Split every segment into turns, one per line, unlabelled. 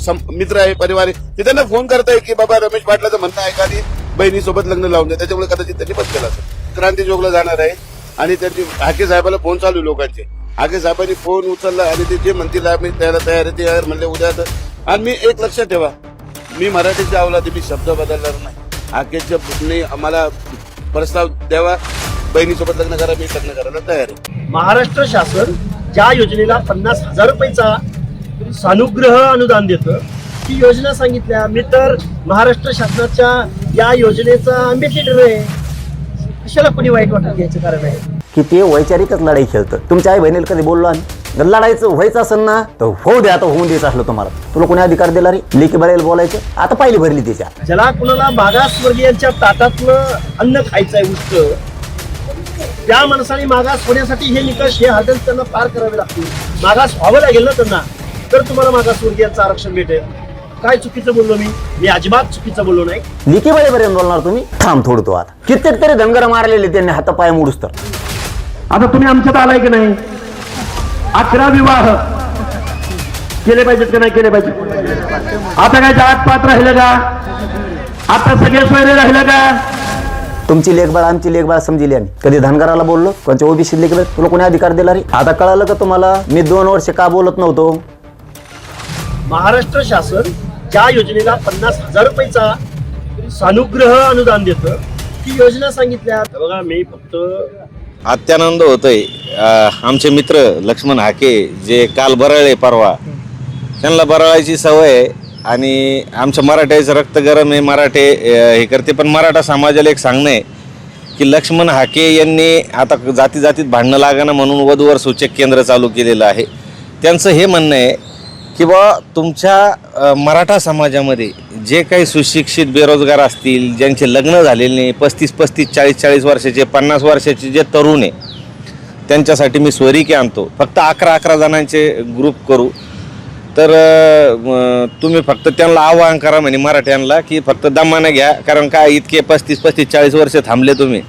सम- मित्र आहे परिवार आहे ते त्यांना फोन करताय की बाबा रमेश पाटलाचं म्हणणं आहे का आणि बहिणीसोबत लग्न लावून द्या. त्याच्यामुळे कदाचित त्यांनी बंद केलं असेल. क्रांती चौकला जाणार आहे आणि त्यांची हाके साहेबाला फोन चालू लोकांचे. हाके साहेबांनी फोन उचलला आणि ते जे म्हणतील आम्ही त्याला तयार आहे ते म्हणले उद्या तर. आणि मी एक लक्षात ठेवा मी मराठीत जावला ते मी शब्द बदलणार नाही. हाकेच्या आम्हाला प्रस्ताव द्यावा बहिणीसोबत लग्न करा मी लग्न करायला तयार आहे.
महाराष्ट्र शासन ज्या योजनेला पन्नास हजार रुपयेचा सानुग्रह अनुदान देतं. ती योजना सांगितल्या. मी तर महाराष्ट्र शासनाच्या या योजनेचा अम्बेसिडर आहे. कशाला कोणी वाईट वाटत घ्यायचं कारण आहे?
की ते वैचारिकच लढाई खेळतं. तुमच्या आई बहिणीला कधी बोललो आम्ही? जर लढायचं व्हायचं असेल ना तर होऊ द्या आता होऊन द्यायचं असलं तुम्हाला. तुला कोणी अधिकार दिला रे लेखी बळायला बोलायचं. आता पहिली भरली त्याच्या
ज्याला कुणाला मागासवर्गीयांच्या ताटातलं अन्न खायचं आहे उष्ट त्या माणसाने मागास होण्यासाठी हे निकष हे हर्डल त्यांना पार करावे लागतील. मागास व्हावं लागेल ना त्यांना. तर तुम्हाला मागासवर्गीयांचं आरक्षण भेटेल. काय चुकीचं बोललो मी? मी अजिबात चुकीचं बोललो नाही.
लिखी बळेपर्यंत बोलणार तुम्ही? थांब थोडं तो आता. कित्येक तरी धनगर मारलेले त्यांनी हातापाय मोडूस तर.
आता तुम्ही आमच्यात आलाय की नाही? अकरा विवाह केले पाहिजेत का नाही केले पाहिजे आता काय जात पात राहिलं का? आता सगळे सोयरे राहिलं का?
तुमची लेखबाळ आमची लेखबाळ समजिली आम्ही. कधी धनगराला बोललो? कोणत्या ओबीसी लेखबाळ? तुला कोणी अधिकार दिला रे? आता कळालं का तुम्हाला? मी दोन वर्ष का बोलत नव्हतो?
महाराष्ट्र शासन ज्या योजनेला पन्नास हजार रुपयाचा सानुग्रह अनुदान देतं ती योजना सांगितल्या बघा मी फक्त
अत्यानंद होतोय. आमचे मित्र लक्ष्मण हाके जे काल बरळले परवा त्यांना बरळायची सवय आहे आणि आमच्या मराठ्याचं रक्त गरम आहे मराठे हे करते. पण मराठा समाजाला एक सांगणं आहे की लक्ष्मण हाके यांनी आता जाती जातीत भांडणं लागानं म्हणून वधूवर सूचक केंद्र चालू केलेलं आहे. त्यांचं हे म्हणणं आहे की तुमच्या मराठा समाजामध्ये जे काही सुशिक्षित बेरोजगार असतील ज्यांचे लग्न झालेले नाही पस्तीस पस्तीस चाळीस चाळीस वर्षाचे पन्नास वर्षाचे जे तरुण आहे त्यांच्यासाठी मी स्वरिके आणतो. फक्त अकरा अकरा जणांचे ग्रुप करू. तर तुम्ही फक्त त्यांना आवाहन करा म्हणे मराठ्यांना की फक्त दमानं घ्या. कारण काय इतके पस्तीस पस्तीस चाळीस वर्ष थांबले तुम्ही.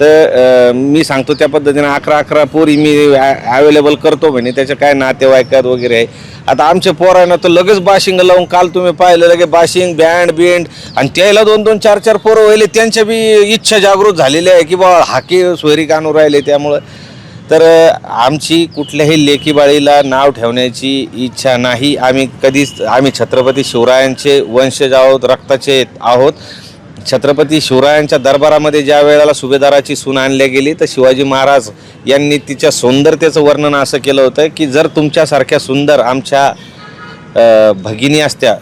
तर मी सांगतो त्या पद्धतीनं अकरा अकरा पोरी मी अवेलेबल करतो म्हणे. त्याचे काय नातेवाईकात वगैरे आहे. आता आमचे पोर आहे ना तर लगेच बाशिंग लावून काल तुम्ही पाहिलं लगे बाशिंग बँड बिंड. आणि त्याला दोन दोन चार चार पोरं व्हायले. त्यांच्या बी इच्छा जागृत झालेली आहे की बा हाके सोयरी कानू राहिले त्यामुळं. तर आमची कुठल्याही लेखीबाळीला नाव ठेवण्याची इच्छा नाही. आम्ही कधीच आम्ही छत्रपती शिवरायांचे वंशज आहोत रक्ताचे आहोत. छत्रपती शिवरायांच्या दरबारामध्ये ज्या वेळेला सुभेदाराची सून आणल्या गेली तर शिवाजी महाराज यांनी तिच्या सौंदर्याचं वर्णन असं केलं होतं की जर तुमच्यासारख्या सुंदर आमच्या भगिनी असत्या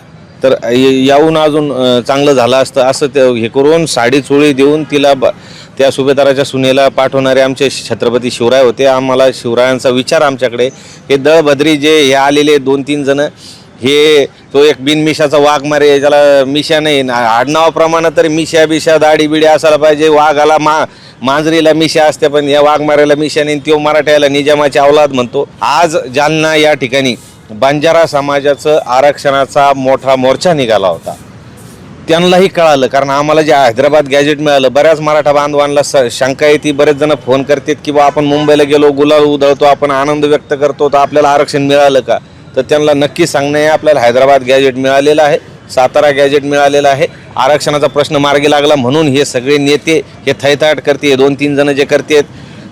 तर याहून अजून चांगलं झालं असतं. असं ते हे करून साडी चोळी देऊन तिला ब त्या सुभेदाराच्या सुनेला पाठवणारे आमचे छत्रपती शिवराय होते. आम्हाला शिवरायांचा विचार आमच्याकडे. हे दळभद्री जे हे आलेले दोन तीन जणं हे तो एक बिनमिशाचा वाघ मारे ज्याला मिशा नाही ना- आडनावाप्रमाणे तरी मिशा बिशा दाढी बिडी असायला पाहिजे. वाघाला मा मांजरीला मिशा असते पण या वाघमाऱ्याला मिशा नाही तो मराठ्याला निजामाची अवलाद म्हणतो. आज जालना या ठिकाणी बंजारा समाजाचं आरक्षणाचा मोठा मोर्चा निघाला होता. त्यांनाही कळालं कारण आम्हाला जे हैदराबाद गॅजेट मिळालं बऱ्याच मराठा बांधवांना स शंका येते बरेच जण फोन करतात की बा आपण मुंबईला गेलो गुलाल उधळतो आपण आनंद व्यक्त करतो तर आपल्याला आरक्षण मिळालं का? तर त्यांना नक्की सांगणं आहे आपल्याला हैदराबाद गॅजेट मिळालेलं आहे सातारा गॅजेट मिळालेलं आहे. आरक्षणाचा प्रश्न मार्गी लागला म्हणून हे सगळे नेते हे थैथाट करते दोन तीन जण जे करतेत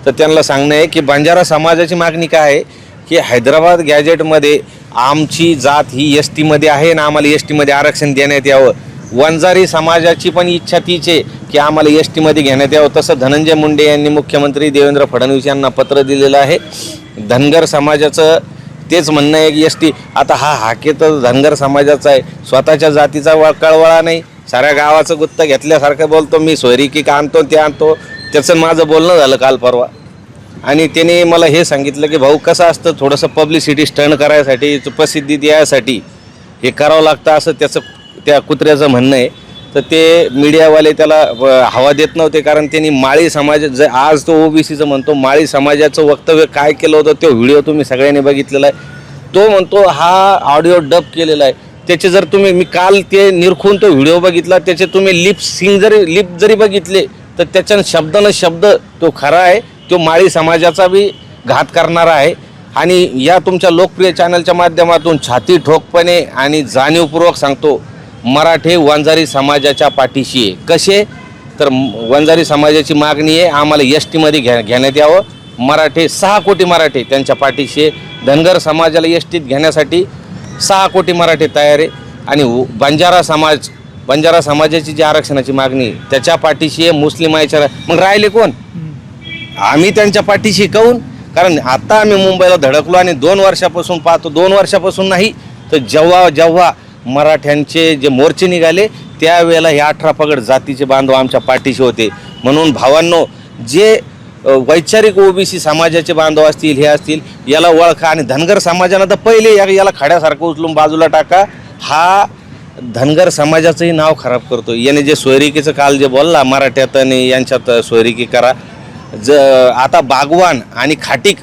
तर त्यांना सांगणं आहे की बंजारा समाजाची मागणी काय आहे? की हैदराबाद गॅजेटमध्ये आमची जात ही एस टीमध्ये आहे ना आम्हाला एस टीमध्ये आरक्षण देण्यात यावं. वंजारी समाजाची पण इच्छा तीच आहे की आम्हाला एस टीमध्ये घेण्यात यावं. तसं धनंजय मुंडे यांनी मुख्यमंत्री देवेंद्र फडणवीस यांना पत्र दिलेलं आहे. धनगर समाजाचं तेच म्हणणं आहे की एस टी आता हा हाके तर धनगर समाजाचा आहे. स्वतःच्या जातीचा वा कळवळा नाही. साऱ्या गावाचं गुत्त घेतल्यासारखं बोलतो मी. सोयरिकी का आणतो ते आणतो. त्याचं माझं बोलणं झालं काल परवा. आणि त्याने मला हे सांगितलं की भाऊ कसं असतं थोडंसं पब्लिसिटी स्टंट करायसाठी प्रसिद्धी द्यायसाठी हे करावं लागतं असं त्याचं त्या कुत्र्याचं म्हणणं आहे. तर ते मीडियावाले त्याला हवा देत नव्हते कारण त्यांनी माळी समाज ज आज तो ओबीसीचं म्हणतो माळी समाजाचं वक्तव्य काय केलं होतं तो व्हिडिओ तुम्ही सगळ्यांनी बघितलेला आहे. तो म्हणतो हा ऑडिओ डब केलेला आहे. त्याचे जर तुम्ही मी काल ते निरखून तो व्हिडिओ बघितला त्याचे तुम्ही लिप सिंग जरी लिप जरी बघितले तर त्याच्यानं शब्दानं शब्द तो खरा आहे. तो माळी समाजाचा बी घात करणारा आहे. आणि या तुमच्या लोकप्रिय चॅनलच्या माध्यमातून छाती ठोकपणे आणि जाणीवपूर्वक सांगतो मराठे वंजारी समाजाच्या पाठीशी आहे. कसे? तर वंजारी समाजाची मागणी आहे आम्हाला एस टीमध्ये घ्या घेण्यात यावं. मराठे सहा कोटी मराठे त्यांच्या पाठीशी आहे. धनगर समाजाला एस टीत घेण्यासाठी सहा कोटी मराठे तयार आहे. आणि बंजारा समाज बंजारा समाजाची जी आरक्षणाची मागणी आहे, त्याच्या पाठीशी आहे मुस्लिम आहे मग राहिले कोण? आम्ही त्यांच्या पाठीशी काऊन? कारण आता आम्ही मुंबईला धडकलो आणि दोन वर्षापासून पाहतो दोन वर्षापासून नाही तर जेव्हा जेव्हा मराठ्यांचे जे मोर्चे निघाले त्यावेळेला हे अठरा पगड जातीचे बांधव आमच्या पाठीशी होते. म्हणून भावांनो जे वैचारिक ओबीसी समाजाचे बांधव असतील हे असतील याला ओळखा आणि धनगर समाजानं तर पहिले या- याला खड्यासारखं उचलून बाजूला टाका. हा धनगर समाजाचंही नाव खराब करतो याने जे सोयरिकीचं काल जे बोलला मराठ्यात आणि यांच्यात सोयरिकी करा. ज आता बागवान आणि खाटीक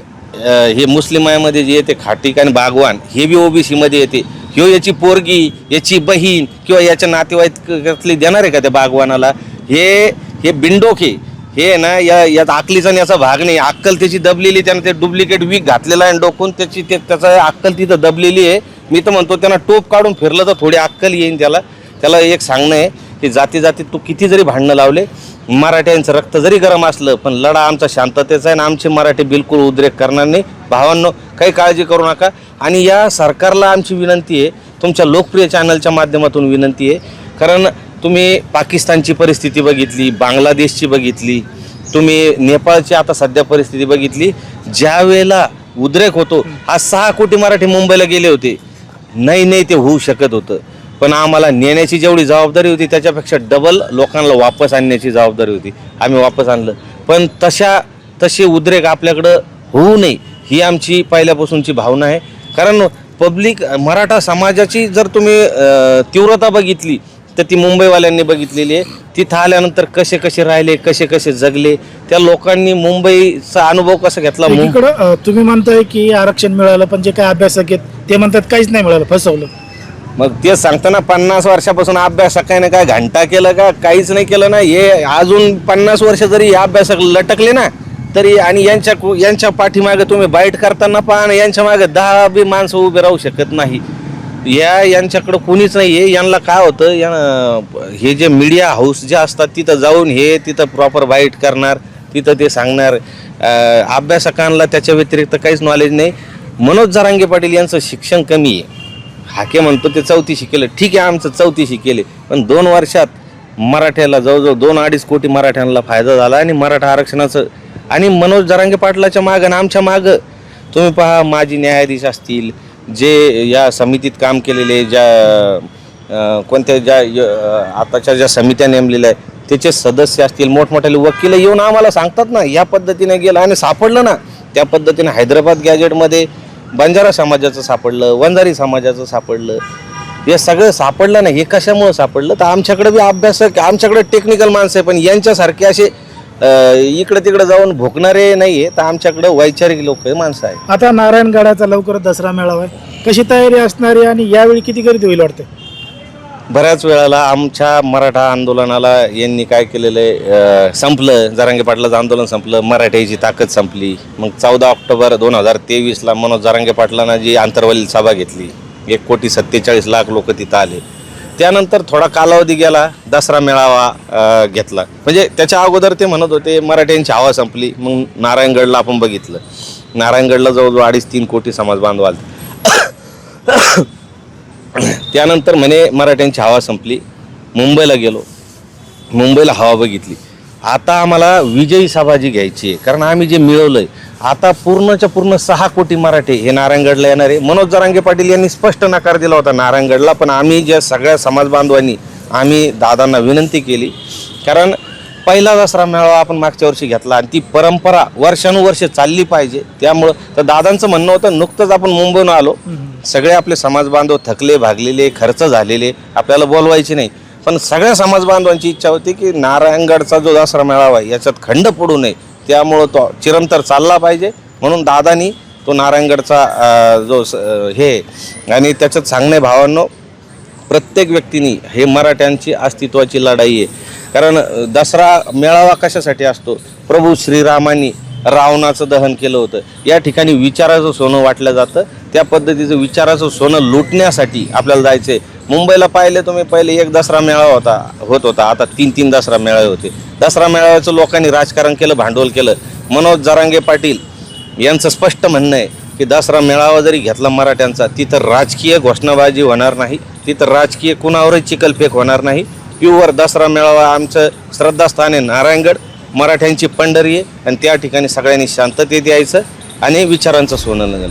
हे मुस्लिमामध्ये जे येते खाटीक आणि बागवान हे बी ओबीसीमध्ये येते. ह्यो याची पोरगी याची बहीण किंवा याच्या नातेवाईकातली देणार आहे का त्या बागवानाला? हे हे बिंडोके हे ना या यात अकलीचा आणि याचा भाग नाही. अक्कल त्याची दबलेली त्यानं ते डुप्लिकेट वीक घातलेला आहे आणि डोकून त्याची ते त्याचा अक्कल तिथं दबलेली आहे. मी तर म्हणतो त्यांना टोप काढून फिरलं तर थोडी अक्कल येईन त्याला. त्याला एक सांगणं आहे ते जाती जाती तू किती जरी भांडणं लावले मराठ्यांचं रक्त जरी गरम असलं पण लढा आमचा शांततेचा आहे आणि आमचे मराठी बिलकुल उद्रेक करणार नाही. भावांनो काही काळजी करू नका. आणि या सरकारला आमची विनंती आहे तुमच्या लोकप्रिय चॅनलच्या माध्यमातून विनंती आहे कारण तुम्ही पाकिस्तानची परिस्थिती बघितली बांगलादेशची बघितली तुम्ही नेपाळची आता सध्या परिस्थिती बघितली ज्या वेळेला उद्रेक होतो आज सहा कोटी मराठी मुंबईला गेले होते. नाही नाही ते होऊ शकत होतं. पण आम्हाला नेण्याची जेवढी जबाबदारी होती त्याच्यापेक्षा डबल लोकांना वापस आणण्याची जबाबदारी होती. आम्ही वापस आणलं. पण तशा तसे उद्रेक आपल्याकडं होऊ नये ही आमची पहिल्यापासूनची भावना आहे. कारण पब्लिक मराठा समाजाची जर तुम्ही तीव्रता बघितली तर ती मुंबईवाल्यांनी बघितलेली आहे. तिथं आल्यानंतर कसे कसे राहिले कसे कसे जगले त्या लोकांनी मुंबईचा अनुभव कसा घेतला? मुं-
तुम्ही म्हणताय की आरक्षण मिळालं पण जे काय अभ्यासक आहेत ते म्हणतात काहीच नाही मिळालं फसवलं.
मग ते सांगताना पन्नास वर्षापासून अभ्यास काय ना काय घंटा केलं का? काहीच नाही केलं ना. हे अजून पन्नास वर्ष जरी या अभ्यासाक लटकले ना तरी आणि यांच्या यांच्या पाठीमागे तुम्ही बाईट करताना पहा ना यांच्या मागे दहा बी माणसं उभे राहू शकत नाही. या यांच्याकडं कोणीच नाही आहे. यांना काय होतं या हे जे मीडिया हाऊस जे असतात तिथं जाऊन हे तिथं प्रॉपर बाईट करणार तिथं ते सांगणार. अभ्यासकांना त्याच्या व्यतिरिक्त काहीच नॉलेज नाही. मनोज जरांगे पाटील यांचं शिक्षण कमी आहे. हाके म्हणतो ते चौतीशी केलं. ठीक आहे आमचं चौतीशी केले. पण दोन वर्षात मराठ्याला जवळजवळ दोन अडीच कोटी मराठ्यांना फायदा झाला आणि मराठा आरक्षणाचं आणि मनोज जरांगे पाटलाच्या मागं आणि आमच्या मागं. तुम्ही पहा माजी न्यायाधीश असतील जे या समितीत काम केलेले ज्या कोणत्या ज्या य- आताच्या ज्या समित्या नेमलेल्या आहेत त्याचे सदस्य असतील मोठमोठ्याले वकील येऊन आम्हाला सांगतात ना या पद्धतीने गेलं आणि सापडलं ना त्या पद्धतीने हैदराबाद गॅजेटमध्ये बंजारा समाजाचं सापडलं वंजारी समाजाचं सापडलं हे सगळं सापडलं नाही हे कशामुळं सापडलं? तर आमच्याकडे बी अभ्यासक आमच्याकडे टेक्निकल माणसं आहे पण यांच्यासारखे असे इकडे तिकडे जाऊन भोगणारे नाही आहे तर आमच्याकडे वैचारिक लोक माणसं आहेत.
आता नारायणगडाचा लवकरच दसरा मेळावा आहे. कशी तयारी असणारी आहे आणि यावेळी किती गर्दी होईल वाटते?
बऱ्याच वेळाला आमच्या मराठा आंदोलनाला यांनी काय केलेलं आहे? संपलं. जरांगे पाटलाचं आंदोलन संपलं. मराठ्याची ताकद संपली. मग चौदा ऑक्टोबर दोन हजार तेवीसला मनोज जरांगे पाटलांना जी आंतरवलील सभा घेतली एक कोटी सत्तेचाळीस लाख लोक तिथं आले. त्यानंतर थोडा कालावधी गेला दसरा मेळावा घेतला. म्हणजे त्याच्या अगोदर ते म्हणत होते मराठ्यांची हवा संपली मग नारायणगडला आपण बघितलं. नारायणगडला जवळजवळ अडीच तीन कोटी समाज बांधव आले त्यानंतर म्हणे मराठ्यांची हवा संपली. मुंबईला गेलो. मुंबईला हवा बघितली. आता आम्हाला विजयी सभा जी घ्यायची आहे. कारण आम्ही जे मिळवलं आहे आता पूर्णच्या पूर्ण सहा कोटी मराठे हे नारायणगडला येणार आहे. मनोज जरांगे पाटील यांनी स्पष्ट नकार दिला होता नारायणगडला पण आम्ही ज्या सगळ्या समाजबांधवांनी आम्ही दादांना विनंती केली. कारण पहिला दसरा मेळावा आपण मागच्या वर्षी घेतला आणि ती परंपरा वर्षानुवर्षे चालली पाहिजे. त्यामुळं तर दादांचं म्हणणं होतं नुकतंच आपण मुंबईहून आलो. सगळे आपले समाज बांधव थकले भागलेले खर्च झालेले आपल्याला बोलवायचे नाही. पण सगळ्या समाज बांधवांची इच्छा होती की नारायणगडचा जो दसरा मेळावा आहे याच्यात खंड पडू नये. त्यामुळं तो चिरंतर चालला पाहिजे. म्हणून दादानी तो नारायणगडचा जो स- हे आहे. आणि त्याच्यात सांगणे भावांनो प्रत्येक व्यक्तीने हे मराठ्यांची अस्तित्वाची लढाई आहे. कारण दसरा मेळावा कशासाठी असतो? प्रभू श्रीरामांनी रावणाचं दहन केलं होतं. या ठिकाणी विचाराचं सोनं वाटलं जातं. त्या पद्धतीचं विचाराचं सोनं लुटण्यासाठी आपल्याला जायचं मुंबईला पाहिले तुम्ही पहिले एक दसरा मेळावा होता होत होता. आता तीन तीन दसरा मेळावे होते. दसरा मेळाव्याचं लोकांनी राजकारण केलं भांडवल केलं. मनोज जरांगे पाटील यांचं स्पष्ट म्हणणं आहे की दसरा मेळावा जरी घेतला मराठ्यांचा तिथं राजकीय घोषणाबाजी होणार नाही. तिथं राजकीय कुणावरही चिकलफेक होणार नाही. प्युअर दसरा मेळावा आमचं श्रद्धास्थान आहे नारायणगड मराठ्यांची पंढरी आहे. आणि त्या ठिकाणी सगळ्यांनी शांततेत यायचं आणि विचारांचं सोनं लुटायचं